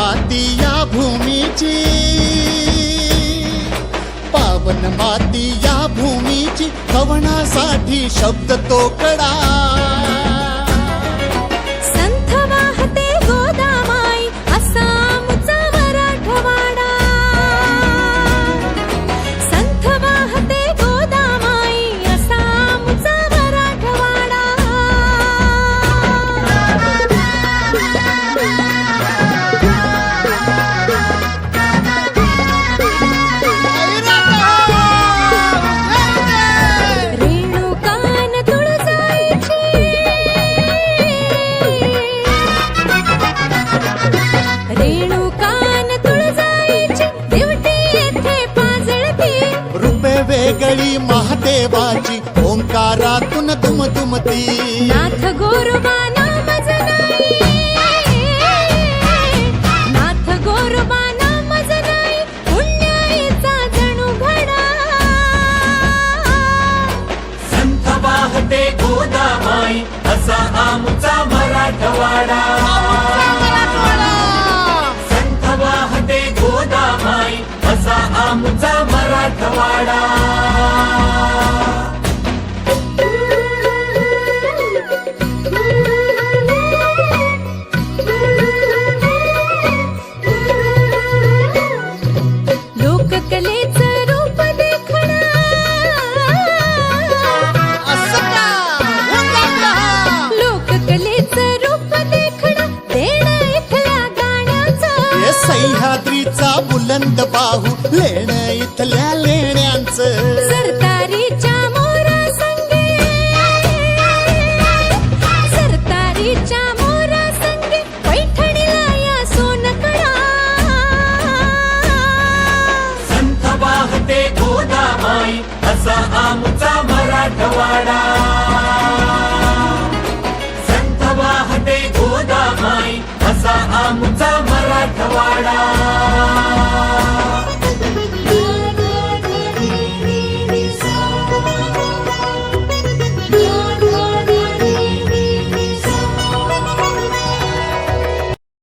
माती या भूमीची. पावन माती या भूमीची कवनासाठी शब्द तो कडा महादेवाची ओंकारातून दुमदुमती नाथ गोरोबा नामज नाही नाथ गोरोबा नामज नाही पुण्याईचा जणू घडा. संथ वाहते गोदामाई असा आमचा मराठवाडा. संथ वाहते गोदामाई असा आमचा मराठवाडा. सह्याद्रीचा बुलंद बाहू लेण इथल्या लेण्यांचं. सरतारीच्या मोरा విశాఖవాడా